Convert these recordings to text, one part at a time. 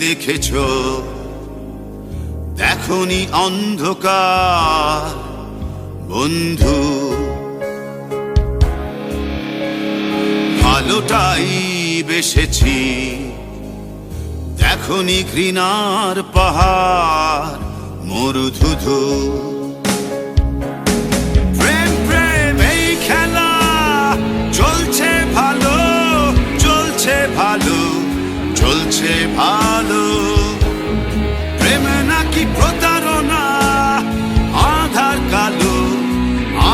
দেখেছ? দেখনি অন্ধকার বন্ধু। ভালোটাই বেসেছি দেখনি ঘৃণার পাহাড় মরুধুধু। চলছে ভালো। প্রেম নাকি প্রতারণা? আধার কালো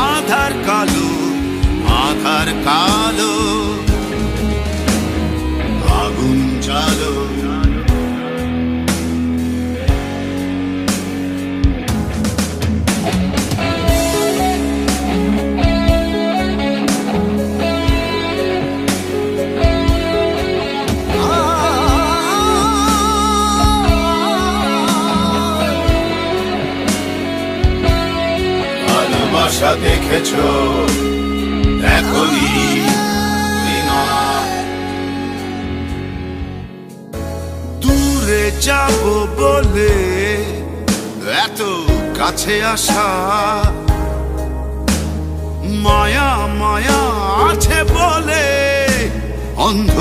আধার কালো আধার কালো। ভালোবাসা দেখেছ? ঘৃণা। দূরে যাব বলে এত কাছে আসা। মায়া মায়া আছে বলে অন্ধ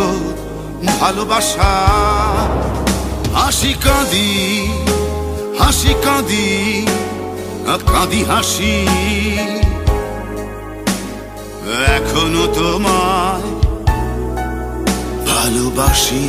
ভালোবাসা। হাসি কাঁদি হাসি কাঁদি কাঁদি হাসি। এখনও তোমায় ভালোবাসি।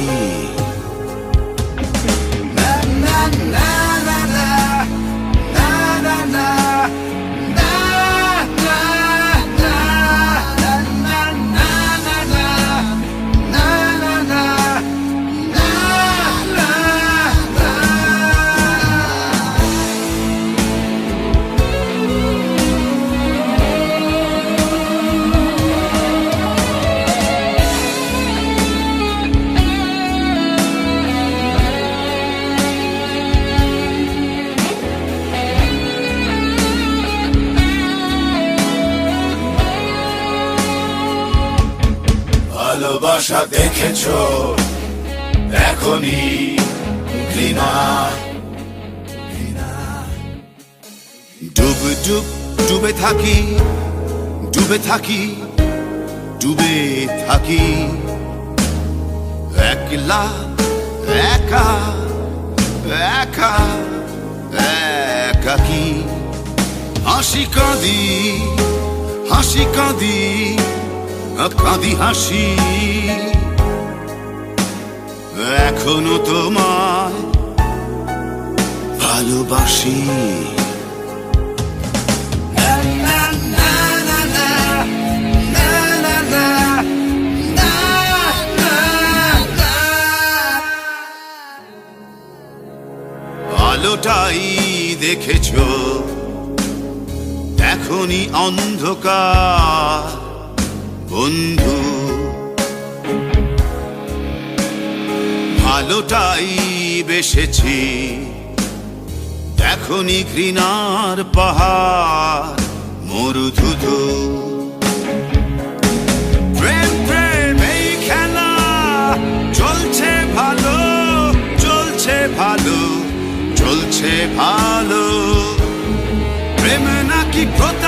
ভালোবাসা দেখেছ, এখনই ঘৃণা ডুব ডুব, ডুবে থাকি ডুবে থাকি ডুবে থাকি। একলা, একা একা একাকি হাসি কাঁদি হাসি কাঁদি। কাঁদি হাসি। এখনও তোমায় ভালোবাসি। আলোটাই দেখেছ এখনই অন্ধকার। বন্ধু। ভালোটাই বেসেছি। দেখনি ঘৃণার পাহাড়, মরুধুধু। প্রেম চলছে ভালো চলছে ভালো চলছে ভালো। প্রেম নাকি প্রতারণা?